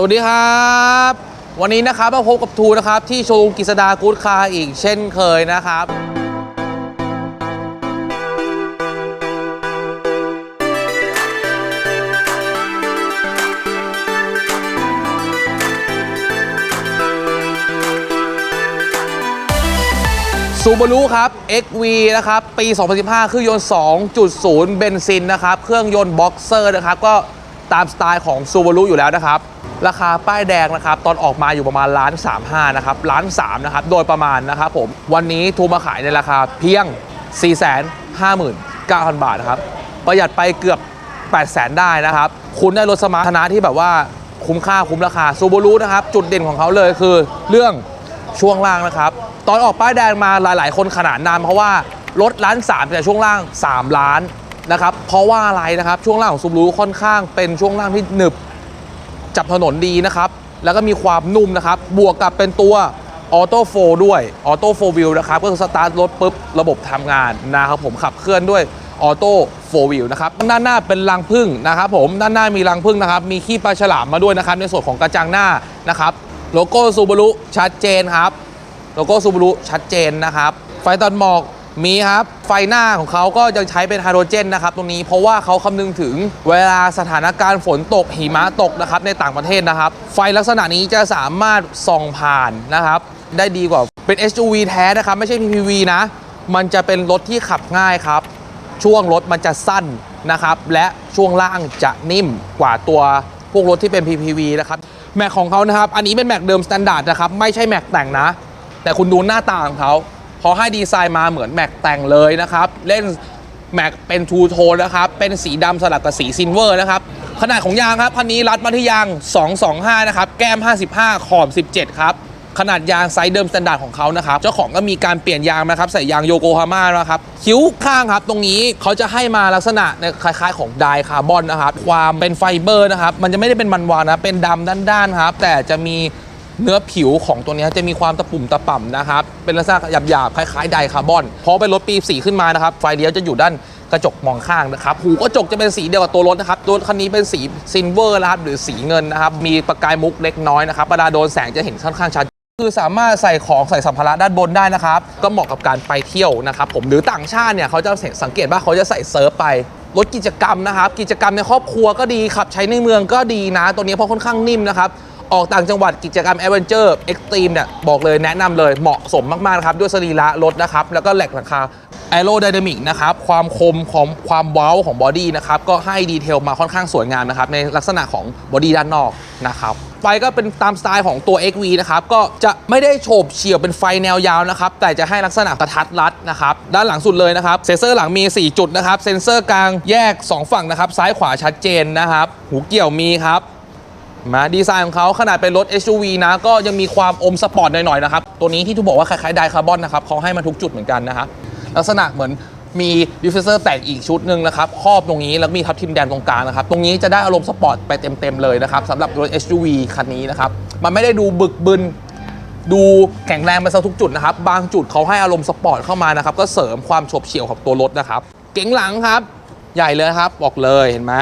สวัสดีครับ วันนี้นะครับมาพบกับทูนะครับที่โชว์รูมกฤษดากู๊ดคาร์อีกเช่นเคยนะครับซูบารุครับ XV นะครับ ปี 2015 เครื่องยนต์ 2.0 เบนซินนะครับ เครื่องยนต์บ็อกเซอร์นะครับ ก็ตามสไตล์ของซูบารุอยู่แล้วนะครับ ราคาป้ายแดงนะครับตอนออกมาอยู่ประมาณล้าน35นะครับล้าน3นะครับโดยประมาณนะครับผมวันนี้ทูมาขายในราคาเพียง 459,000 บาทนะครับประหยัดไปเกือบ 800,000 ได้นะครับ คุณได้รถสมารรถนะที่แบบว่าคุ้มค่าคุ้มราคาซูบารุนะครับจุดเด่นของเขาเลยคือเรื่องช่วงล่างนะครับ ตอนออกป้ายแดงมาหลาย ๆ คนขนานนามเพราะว่ารถล้านสามแต่ช่วงล่าง 3 ล้านนะครับเพราะว่าอะไรนะครับช่วงล่างของซูบารุค่อนข้างเป็นช่วงล่างที่หนึบ จับถนนดีนะครับ แล้วก็มีความนุ่มนะครับ บวกกับเป็นตัวออโต้โฟด้วยออโต้โฟวิลนะครับ ก็คือสตาร์ทรถปุ๊บ ระบบทำงานนะครับผมขับเคลื่อนด้วยออโต้โฟวิลนะครับด้านหน้าเป็นรังพึ่งนะครับผมด้านหน้ามีรังพึ่งนะครับ มีขี้ปลาฉลามมาด้วยนะครับ ในส่วนของกระจังหน้านะครับโลโก้ซูบารุชัดเจนครับโลโก้ซูบารุชัดเจนนะครับ ไฟตัดหมอก มีครับ ไฟหน้าของเขาก็ยังใช้เป็นไฮโดรเจนนะครับตรงนี้เพราะว่าเขาคำนึงถึงเวลาสถานการณ์ฝนตกหิมะตกนะครับในต่างประเทศนะครับ ไฟลักษณะนี้จะสามารถส่องผ่านนะครับได้ดีกว่าเป็น SUV แท้นะครับไม่ใช่ PPV นะ มันจะเป็นรถที่ขับง่ายครับ ช่วงรถมันจะสั้นนะครับ และช่วงล่างจะนิ่มกว่าตัวพวกรถที่เป็น PPV นะครับแม็กของเขานะครับ อันนี้เป็นแม็กเดิมสแตนดาร์ดนะครับ ไม่ใช่แม็กแต่งนะ แต่คุณดูหน้าตาของเขา เขาให้ดีไซน์มาเหมือนแม็กแต่งเลยนะครับ เล่นแม็กเป็นทูโทนนะครับ เป็นสีดำสลับกับสีซิลเวอร์นะครับ ขนาดของยางครับ คันนี้รัดมาที่ยาง 225 นะครับ แก้ม 55 ขอบ 17 ครับ ขนาดยางไซส์เดิมสแตนดาร์ดของเขานะครับ เจ้าของก็มีการเปลี่ยนยางนะครับ ใส่ยางโยโกฮาม่านะครับ คิ้วข้างครับ ตรงนี้เขาจะให้มาลักษณะคล้ายๆ ของไดคาร์บอนนะครับ ความเป็นไฟเบอร์นะครับ มันจะไม่ได้เป็นมันวานนะ เป็นดำด้านๆครับ แต่จะมี เนื้อผิวของตัวนี้จะมีความตะปุ่มตะป่ำนะครับ เป็นลักษณะหยาบๆคล้ายๆไดคาร์บอนพอเป็นรถปีสีขึ้นมานะครับ ไฟเลี้ยวจะอยู่ด้านกระจกมองข้างนะครับ หูกระจกจะเป็นสีเดียวกับตัวรถนะครับตัวคันนี้เป็นสีซิลเวอร์นะครับหรือสีเงินนะครับ มีประกายมุกเล็กน้อยนะครับเวลาโดนแสงจะเห็นค่อนข้างชัดคือสามารถใส่ของใส่สัมภาระด้านบนได้นะครับ ก็เหมาะกับการไปเที่ยวนะครับผมหรือต่างชาติเนี่ยเขาจะสังเกตว่าเขาจะใส่เซิร์ฟไปรถกิจกรรมนะครับ กิจกรรมในครอบครัวก็ดีขับใช้ในเมืองก็ดีนะ ตัวนี้เพราะค่อนข้างนิ่มนะครับ ออกต่างจังหวัดกิจกรรมแอดเวนเจอร์เอ็กซ์ตรีมเนี่ยบอกเลยแนะนำเลยเหมาะสมมากๆนะครับด้วยสรีระรถนะครับ แล้วก็แหลกราคาแอโรไดนามิกนะครับ ความคมของความเว้าของบอดี้นะครับ ก็ให้ดีเทลมาค่อนข้างสวยงามนะครับ ในลักษณะของบอดี้ด้านนอกนะครับ ไฟก็เป็นตามสไตล์ของตัว XV นะครับ ก็จะไม่ได้โฉบเฉี่ยวเป็นไฟแนวยาวนะครับ แต่จะให้ลักษณะกระทัดรัดนะครับ ด้านหลังสุดเลยนะครับ เซ็นเซอร์หลังมี 4 จุดนะครับ เซ็นเซอร์กลางแยก 2 ฝั่งนะครับ ซ้ายขวาชัดเจนนะครับ หูเกี่ยวมีครับ มาดีไซน์ของเขาขนาดเป็นรถ SUV นะก็ยังมีความอมสปอร์ตหน่อยๆนะครับ ตัวนี้ที่ทุกบอกว่าคล้ายๆไดคาร์บอนนะครับเขาให้มาทุกจุดเหมือนกันนะครับลักษณะเหมือนมีดิฟฟิวเซอร์แต่งอีกชุดหนึ่งนะครับครอบตรงนี้แล้วมีทับทิมแดงตรงกลางนะครับ ตรงนี้จะได้อารมณ์สปอร์ตไปเต็มๆเลยนะครับสำหรับรถ SUV คันนี้นะครับ มันไม่ได้ดูบึกบึนดูแข็งแรงไปซะทุกจุดนะครับ บางจุดเขาให้อารมณ์สปอร์ตเข้ามานะครับ ก็เสริมความโฉบเฉี่ยวของตัวรถนะครับ เก๋งหลังครับ ใหญ่เลยครับ บอกเลยเห็นไหม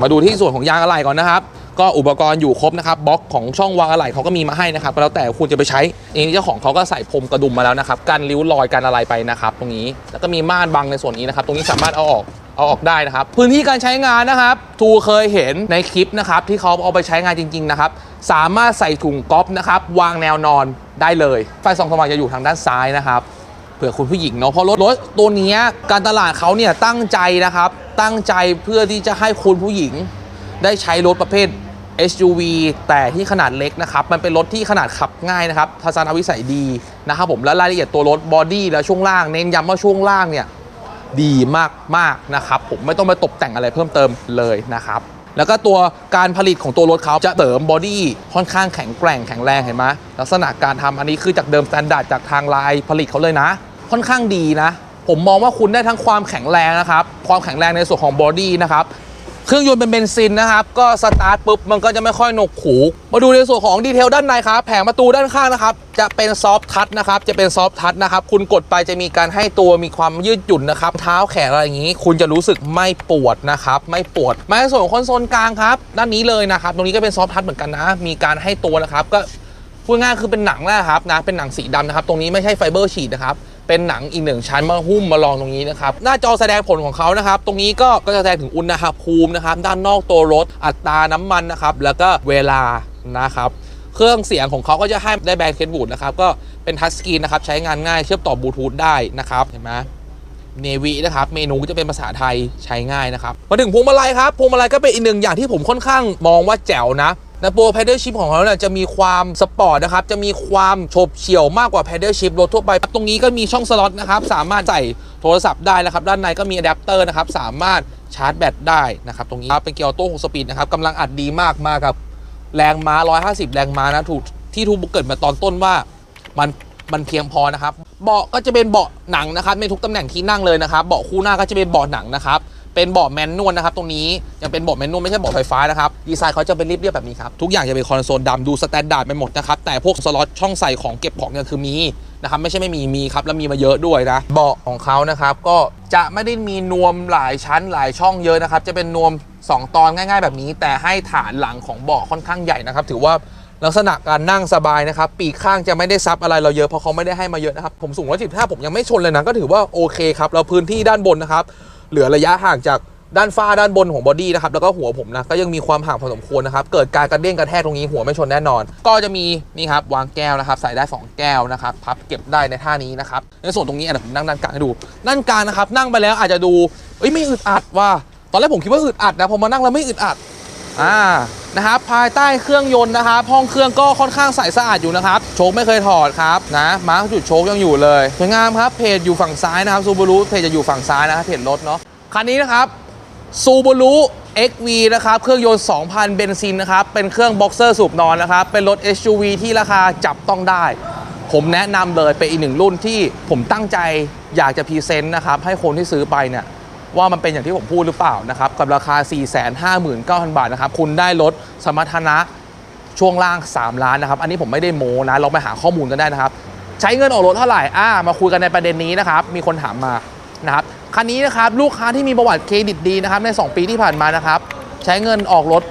มาดูที่ส่วนของยางอะไหล่ก่อนนะครับ ก็อุปกรณ์อยู่ครบนะครับบล็อกของช่องวางอะไหล่เขาก็มีมาให้นะครับแล้วแต่คุณจะไปใช้เองเจ้าของเขาก็ใส่พรมกระดุมมาแล้วนะครับกันริ้วรอยกันอะไรไปนะครับ ตรงนี้แล้วก็มีม่านบังในส่วนนี้นะครับตรงนี้สามารถเอาออกเอาออกได้นะครับ พื้นที่การใช้งานนะครับทูเคยเห็นในคลิปนะครับที่เขาเอาไปใช้งานจริง ๆ นะครับ สามารถใส่ถุงก๊อฟนะครับวางแนวนอนได้เลย ไฟส่องสว่างจะอยู่ทางด้านซ้ายนะครับเผื่อคุณผู้หญิงเนาะเพราะรถรถตัวนี้การตลาดเขาเนี่ยตั้งใจนะครับ ตั้งใจเพื่อที่จะให้คุณผู้หญิงได้ใช้รถประเภท SUV แต่ที่ขนาดเล็กนะครับมันเป็นรถที่ขนาดขับง่ายนะครับทัศนวิสัยดีนะครับผมและรายละเอียดตัวรถบอดี้และช่วงล่างเน้นย้ำว่าช่วงล่างเนี่ยดีมากมากๆนะครับผมไม่ต้องไปตกแต่งอะไรเพิ่มเติมเลยนะครับแล้วก็ตัวการผลิตของตัวรถเขาจะเสริมบอดี้ค่อนข้างแข็งแกร่งแข็งแรงเห็นไหมลักษณะการทำอันนี้คือจากเดิมสแตนดาร์ดจากทางลายผลิตเขาเลยนะ ค่อนข้างดีนะ ผมมองว่าคุณได้ทั้งความแข็งแรงนะครับ ความแข็งแรงในส่วนของบอดี้นะครับ เครื่องยนต์เป็นเบนซินนะครับ ก็สตาร์ทปุ๊บมันก็จะไม่ค่อยหนกหูมาดูในส่วนของดีเทลด้านในครับ แผงประตูด้านข้างนะครับ จะเป็นซอฟทัชนะครับ จะเป็นซอฟทัชนะครับ คุณกดไปจะมีการให้ตัวมีความยืดหยุ่นนะครับ เท้าแขนอะไรอย่างนี้ คุณจะรู้สึกไม่ปวดนะครับ ไม่ปวด มาในส่วนของคอนโซลกลางครับ ด้านนี้เลยนะครับ ตรงนี้ก็เป็นซอฟทัชเหมือนกันนะ มีการให้ตัวนะครับ ก็พูดง่ายคือเป็นหนังนะครับนะ เป็นหนังสีดำนะครับ ตรงนี้ไม่ใช่ไฟเบอร์ฉีดนะครับ เป็นหนังอีกหนึ่งชั้นมาหุ้มมาลองตรงนี้นะครับ หน้าจอแสดงผลของเขานะครับ ตรงนี้ก็ก็จะแสดงถึงอุณหภูมินะครับ ด้านนอกตัวรถ อัตราน้ำมันนะครับ แล้วก็เวลานะครับ เครื่องเสียงของเขาก็จะให้ได้แบรนด์เคนบูดนะครับ ก็เป็นทัชสกรีนนะครับ ใช้งานง่ายเชื่อมต่อบลูทูธได้นะครับ เห็นไหมเนวินะครับเมนูจะเป็นภาษาไทยใช้ง่ายนะครับมาถึงพวงมาลัยครับพวงมาลัยก็เป็นอีกหนึ่งอย่างที่ผมค่อนข้างมองว่าแจ๋วนะ ในโปรแพดเดิลชิพของเขาเนี่ยจะมีความสปอร์ตนะครับ จะมีความโฉบเฉี่ยวมากกว่าแพดเดิลชิพรถทั่วไป ตรงนี้ก็มีช่องสล็อตนะครับ สามารถใส่โทรศัพท์ได้นะครับ ด้านในก็มีอะแดปเตอร์นะครับ สามารถชาร์จแบตได้นะครับ ตรงนี้เป็นเกียร์ออโต้6สปีดนะครับกำลังอัดดีมากมากับแรงม้า 150 แรงม้านะถูกที่ทูกเกิดมาตอนต้นว่ามันมันเพียงพอนะครับ เบาะก็จะเป็นเบาะหนังนะครับในทุกตำแหน่งที่นั่งเลยนะครับ เบาะคู่หน้าก็จะเป็นเบาะหนังนะครับ เป็นเบาะแมนนวลนะครับตรงนี้ยังเป็นเบาะแมนนวลไม่ใช่เบาะไฟฟ้านะครับดีไซน์เขาจะเป็นเรียบๆแบบนี้ครับทุกอย่างจะเป็นคอนโซลดำดูสแตนดาร์ดไปหมดนะครับแต่พวกสล็อตช่องใส่ของเก็บของเนี่ยคือมีนะครับไม่ใช่ไม่มีมีครับแล้วมีมาเยอะด้วยนะเบาะของเขานะครับก็จะไม่ได้มีนวมหลายชั้นหลายช่องเยอะนะครับจะเป็นนวม 2 ตอนง่าย ๆ แบบนี้ แต่ให้ฐานหลังของเบาะค่อนข้างใหญ่นะครับถือว่าลักษณะการนั่งสบายนะครับ ปีกข้างจะไม่ได้ซับอะไรเราเยอะเพราะเขาไม่ได้ให้มาเยอะนะครับ ผมสูง115ผมยังไม่ชนเลยนะ ก็ถือว่าโอเคครับแล้วพื้นที่ด้านบนนะครับ เหลือระยะห่างจากด้านฝ้าด้านบนของบอดี้นะครับแล้วก็หัวผมนะก็ยังมีความห่างพอสมควรนะครับเกิดการกระเด้งกระแทกตรงนี้หัวไม่ชนแน่นอน ก็จะมีนี่ครับวางแก้วนะครับใส่ได้ 2 แก้วนะครับพับเก็บได้ในท่านี้นะครับในส่วนตรงนี้อะผมนั่งด้านกลางให้ดูด้านกลางนะครับนั่งไปแล้วอาจจะดูเอ้ยไม่อึดอัดว่า ตอนแรกผมคิดว่าอึดอัดนะพอมานั่งแล้วไม่อึดอัดอ่า นะครับภายใต้เครื่องยนต์นะครับห้องเครื่องก็ค่อนข้างใสสะอาดอยู่นะครับโชคไม่เคยถอดครับนะมาร์กจุดโชคยังอยู่เลยสวยงามครับเพจอยู่ฝั่งซ้ายนะครับซูบ a รุเพจจะอยู่ฝั่งซ้ายนะครับเพจรถเนาะคันนี้นะครับซูบ a รุ XV นะครับ เครื่องยนต์ 2,000 เบนซินนะครับ เป็นเครื่องบ็อกเซอร์สูบนอนนะครับ เป็นรถ SUV ที่ราคาจับต้องได้ ผมแนะนำเลยเป็นอีกหนึ่งรุ่นที่ผมตั้งใจอยากจะพรีเซนต์นะครับ ให้คนที่ซื้อไปเนี่ย ว่ามันเป็นอย่างที่ผมพูดหรือเปล่านะครับกับราคา 459,000 บาทนะครับคุณได้รถสมรรถนะช่วงล่าง 3 ล้านนะครับ อันนี้ผมไม่ได้โมนะลองไปหาข้อมูลกันได้นะครับ ใช้เงินออกรถเท่าไหร่อ่ามาคุยกันในประเด็นนี้นะครับ มีคนถามมานะครับคันนี้นะครับลูกค้าที่มีประวัติเครดิตดีนะครับใน 2 ปีที่ผ่านมานะครับ ใช้เงินออกรถ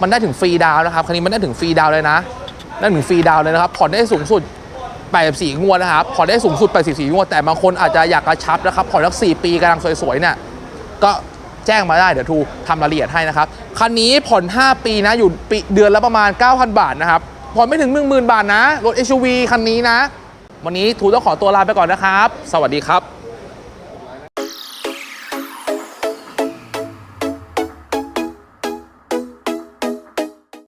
มันได้ถึงฟรีดาวนะครับคันนี้มันได้ถึงฟรีดาวเลยนะได้ถึงฟรีดาวเลยนะครับผ่อนได้สูงสุด 84 งวดนะครับผ่อนได้สูงสุด84งวดแต่บางคนอาจจะอยากกระชับนะครับผ่อนสัก4ปีกำลังสวยๆเนี่ย ก็แจ้งมาได้เดี๋ยวทูทำรายละเอียดให้นะครับ คันนี้ผ่อน 5 ปีนะอยู่ปีเดือนละประมาณ 9,000 บาทนะครับ ผ่อนไม่ถึง 10,000 บาทนะ รถ SUV คันนี้นะ วันนี้ทูต้องขอตัวลาไปก่อนนะครับ สวัสดีครับ